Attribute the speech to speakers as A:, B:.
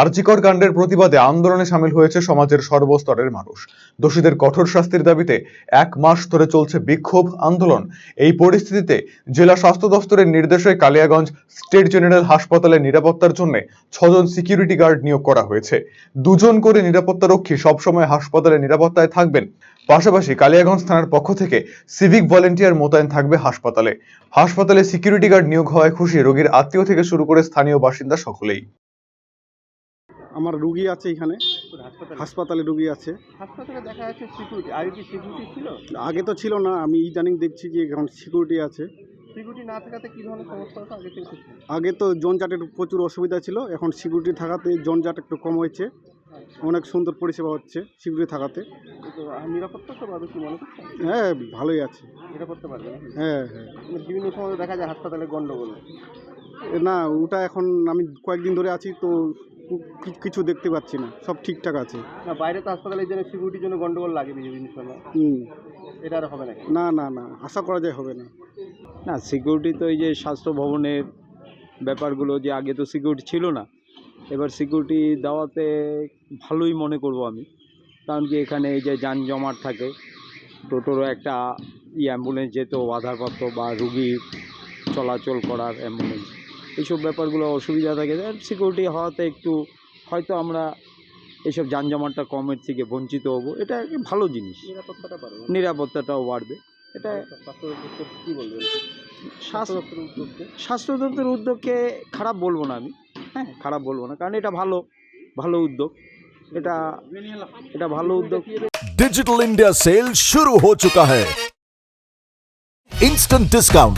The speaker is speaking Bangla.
A: আর্জিকর কাণ্ডের প্রতিবাদে আন্দোলনে সামিল হয়েছে সমাজের সর্বস্তরের মানুষ। দোষীদের কঠোর শাস্তির দাবিতে এক মাস ধরে চলছে বিক্ষোভ আন্দোলন। এই পরিস্থিতিতে জেলা স্বাস্থ্য দফতরের নির্দেশে কালিয়াগঞ্জ স্টেট জেনারেল হাসপাতালে নিরাপত্তার জন্য ছজন সিকিউরিটি গার্ড নিয়োগ করা হয়েছে। দুজন করে নিরাপত্তারক্ষী সবসময় হাসপাতালে নিরাপত্তায় থাকবেন। পাশাপাশি কালিয়াগঞ্জ থানার পক্ষ থেকে সিভিক ভলেন্টিয়ার মোতায়েন থাকবে হাসপাতালে। হাসপাতালে সিকিউরিটি গার্ড নিয়োগ হওয়ায় খুশি রোগীর আত্মীয় থেকে শুরু করে স্থানীয় বাসিন্দা সকলেই।
B: আমার রুগী আছে এখানে।
C: হাসপাতালে?
B: রুগী আছে।
C: হাসপাতালে দেখা যাচ্ছে সিকিউরিটি আগে কি সিকিউরিটি ছিল?
B: আগে তো ছিল না আমি ইদানিং দেখছি যে এখন সিকিউরিটি আছে।
C: সিকিউরিটি না থাকাতে কি ধরনের সমস্যা হতো আগে থেকে?
B: আগে তো জনজাটের প্রচুর অসুবিধা ছিল এখন সিকিউরিটি থাকাতে জনজাট একটু কম হয়েছে। অনেক সুন্দর পরিষেবা হচ্ছে সিকিউরিটি থাকাতে।
C: নিরাপত্তা তো পাবে কি মনে করছেন?
B: হ্যাঁ ভালোই আছে।
C: নিরাপত্তা পারবে
B: হ্যাঁ হ্যাঁ।
C: মানে বিভিন্ন সময় দেখা যায় হাসপাতালে গন্ডগোল।
B: এ না ওটা এখন আমি কয়েকদিন ধরে আছি তো কিছু দেখতে পাচ্ছি না সব ঠিকঠাক আছে।
C: না বাইরে তো হাসপাতালের জন্য সিকিউরিটির জন্য গন্ডগোল লাগে সময়।
B: হুম।
C: এটা আর হবে নাকি
B: না না না আশা করা যায় হবে না।
D: না সিকিউরিটি তো এই যে স্বাস্থ্য ভবনের ব্যাপারগুলো যে আগে তো সিকিউরিটি ছিল না এবার সিকিউরিটি দেওয়াতে ভালোই মনে করব আমি। কারণ কি এখানে এই যে যান জমাট থাকে টোটোরও একটা ই অ্যাম্বুলেন্স যেত বাধাপ্রাপ্ত বা রুগী চলাচল করার অ্যাম্বুলেন্স এইসব ব্যাপারগুলো অসুবিধা থাকে সিকিউরিটি হওয়াতে একটু হয়তো আমরা এইসব যানজমাটটা কমের থেকে বঞ্চিত হব এটা একটা ভালো জিনিস
C: নিরাপত্তাটা পারবে
D: নিরাপত্তাটাও বাড়বে এটা
C: স্বাস্থ্য দপ্তর কি বলবেন
D: স্বাস্থ্য
C: দপ্তরের উদ্যোগকে
D: স্বাস্থ্য দপ্তরের উদ্যোগকে খারাপ বলবো না আমি হ্যাঁ খারাপ বলবো না কারণ এটা ভালো ভালো উদ্যোগ এটা এটা ভালো উদ্যোগ
E: डिजिटल इंडिया सेल शुरू हो चुका है इंस्टेंट डिस्काउंट